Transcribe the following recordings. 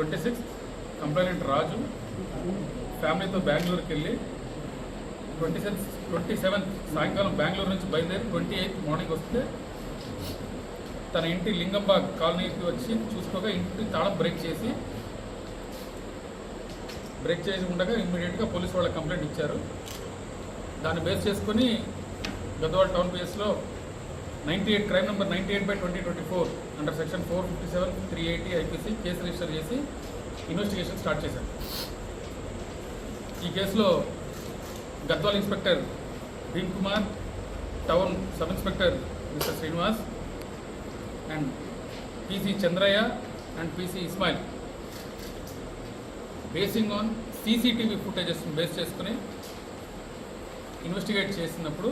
Twenty sixth complainant రాజు ఫ్యామిలీతో బెంగళూరుకి వెళ్ళి ట్వంటీ సెవెన్ ట్వంటీ సెవెంత్ సాయంకాలం బెంగళూరు నుంచి బయలుదేరి ట్వంటీ ఎయిత్ మార్నింగ్ వస్తే తన ఇంటి లింగంబాగ్ కాలనీకి వచ్చి చూసుకోగా ఇంటి తాళం బ్రేక్ చేసి బ్రేక్ చేసి ఉండగా ఇమ్మీడియట్గా పోలీస్ వాళ్ళకి కంప్లైంట్ ఇచ్చారు. దాన్ని బేస్ చేసుకొని గద్వాల టౌన్ బేస్లో ninety eight crime number ninety eight by twenty twenty four under section four fifty seven three eighty IPC case register చేసి ఇన్వెస్టిగేషన్ స్టార్ట్ చేశారు. ఈ కేసులో Gadwal inspector Bhim Kumar town sub inspector mister Srinivas and PC Chandraiah and PC Ismail. Basing on CCTV footages base చేసుకుని investigate చేసినప్పుడు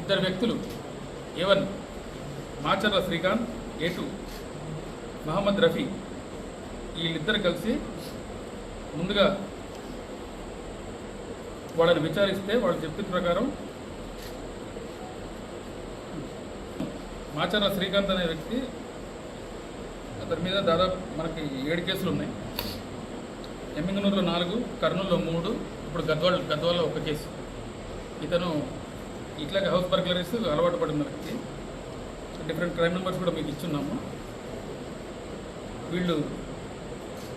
ఇద్దరు వ్యక్తులు A one Macharla Srikanth A two Mohammed Rafi వీళ్ళిద్దరు కలిసి ముందుగా వాళ్ళని విచారిస్తే వాళ్ళు చెప్పిన ప్రకారం మాచర్ల శ్రీకాంత్ అనే వ్యక్తి అతని మీద దాదాపు మనకి ఏడు కేసులు ఉన్నాయి. ఎమ్మింగనూరులో నాలుగు కర్నూలులో మూడు ఇప్పుడు గద్వాల్ గద్వాల్లో ఒక కేసు. ఇతను ఇట్లాగే హౌస్ బర్గ్లరీస్ అలవాటు పడిన వ్యక్తి డిఫరెంట్ క్రైమ్ నెంబర్స్ కూడా మీకు ఇచ్చున్నాము. వీళ్ళు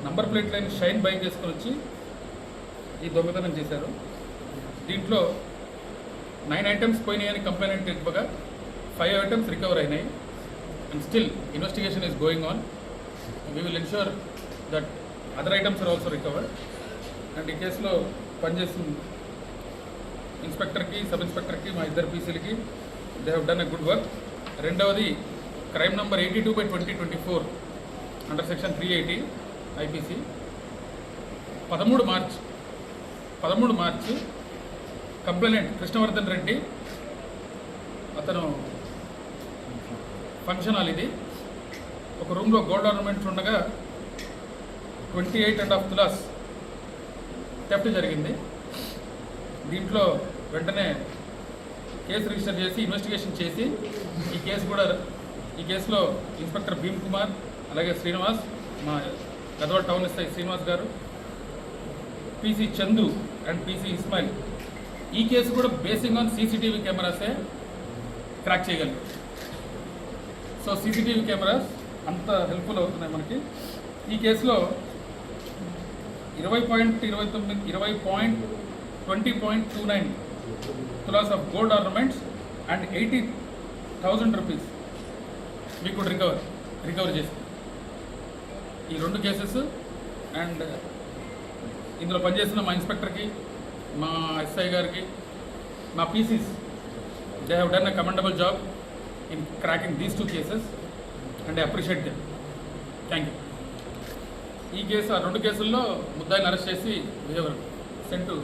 number plate line shine bike వేసుకొని వచ్చి ఈ దొంగతనం చేశారు. దీంట్లో నైన్ ఐటమ్స్ పోయినాయని కంప్లైంట్ ఇవ్వగా ఫైవ్ ఐటమ్స్ రికవర్ అయినాయి. And still investigation is going on. We will ensure that other items are also recovered and ఈ కేసులో పనిచేస్తున్న ఇన్స్పెక్టర్కి సబ్ ఇన్స్పెక్టర్కి మా ఇద్దరు పీసీలకి they have done a good work రెండవది crime number eighty two by twenty twenty four under section three eighty IPC పదమూడు March పదమూడు మార్చి కంప్లైనెంట్ కృష్ణవర్ధన్ రెడ్డి అతను ఫంక్షన్ హాల్ ఇది. ఒక రూమ్లో గోల్డ్ ఆర్నమెంట్స్ ఉండగా twenty eight and half tolas theft జరిగింది. దీంట్లో వెంటనే కేసు రిజిస్టర్ చేసి ఇన్వెస్టిగేషన్ చేసి ఈ కేసు కూడా ఈ కేసులో ఇన్స్పెక్టర్ భీమ్ కుమార్ అలాగే శ్రీనివాస్ మా గదవాడ టౌన్ ఎస్ఐ శ్రీనివాస్ గారు PC Chandu and PC Ismail. ఈ కేసు కూడా బేసింగ్ ఆన్ సీసీటీవీ కెమెరాసే క్రాక్ చేయగలరు. సో సీసీటీవీ కెమెరాస్ అంత హెల్ప్ఫుల్ అవుతున్నాయి మనకి. ఈ కేసులో ఇరవై పాయింట్ ఇరవై తొమ్మిది ఇరవై point twenty point two nine tolas of gold ornaments and eighty thousand rupees we could recover recover చేసి. ఈ రెండు కేసెస్ అండ్ ఇందులో పనిచేస్తున్న మా ఇన్స్పెక్టర్కి మా ఎస్ఐ గారికి మా PCs they have done a commendable job in cracking these two cases and I appreciate them thank you ఈ కేసు ఆ రెండు కేసుల్లో ముద్దాయిని అరెస్ట్ చేసి విజయవరం సెంటు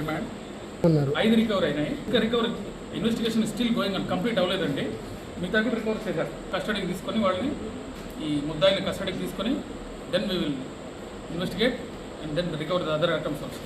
రిమాండ్ అన్నారు ఐదు రికవర్ అయినాయి. ఇంకా రికవర్ ఇన్వెస్టిగేషన్ స్టిల్ గోయింగ్ అని కంప్లీట్ అవ్వలేదండి. మిగతా రికవర్ చేశారు. కస్టడీకి తీసుకొని వాళ్ళని ఈ ముద్దాయిని కస్టడీకి తీసుకొని then we will investigate and then recover the other items also